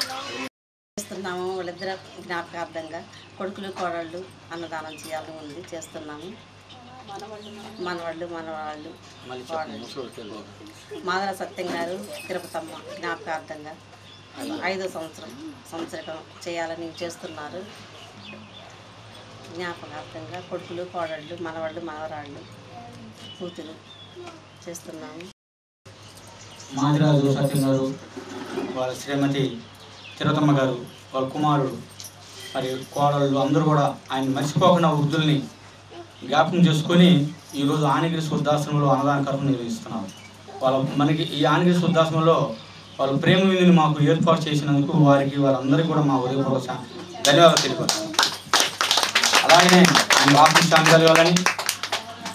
చేస్తున్నాము వాళ్ళిద్దరు జ్ఞాపకార్థంగా కొడుకులు కోడళ్ళు అన్నదానం చేయాలని ఉంది చేస్తున్నాము. మనవాళ్ళు మనవాళ్ళు కోడళ్ళు. మాదల సత్యం గారు తిరుపతమ్మ జ్ఞాపకార్థంగా ఐదో సంవత్సరం సంవత్సరం చేయాలని చేస్తున్నారు. జ్ఞాపకార్థంగా కొడుకులు కోడళ్ళు మనవాళ్ళు మనవరాళ్ళు కూతురు చేస్తున్నాము. మాదిరాజు సత్యం గారు వాళ్ళ శ్రీమతి తిరుతమ్మ గారు వాళ్ళ కుమారుడు మరి కోడళ్ళు అందరూ కూడా ఆయన మర్చిపోకుండా వృద్ధుల్ని జ్ఞాపకం చేసుకొని ఈరోజు ఆనగిరి శుద్ధాశ్రమంలో అన్నదాన కార్యక్రమం నిర్వహిస్తున్నారు. వాళ్ళ మనకి ఈ ఆనగిరి శుద్ధాశ్రమంలో వాళ్ళ ప్రేమ విందుని మాకు ఏర్పాటు చేసినందుకు వారికి వారందరికీ కూడా మా ఉదయపూర్వక ధన్యవాదాలు తెలియపరుస్తాను అలాగనే ఆయన ఆత్మ శాంతి కలగాలని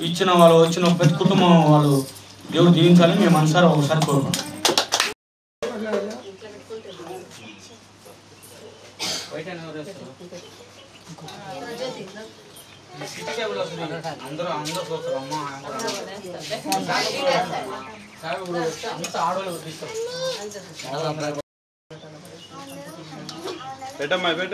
ఇచ్చిన వాళ్ళు వచ్చిన ప్రతి కుటుంబం వాళ్ళు దేవుడు జీవించాలని మేము మనసారా ఒకసారి కోరుకుంటాం అందరూ అందరూ చూస్తారు అమ్మ అంత ఆడవాళ్ళు తీస్తారు పెట్టమ్మా పెట్ట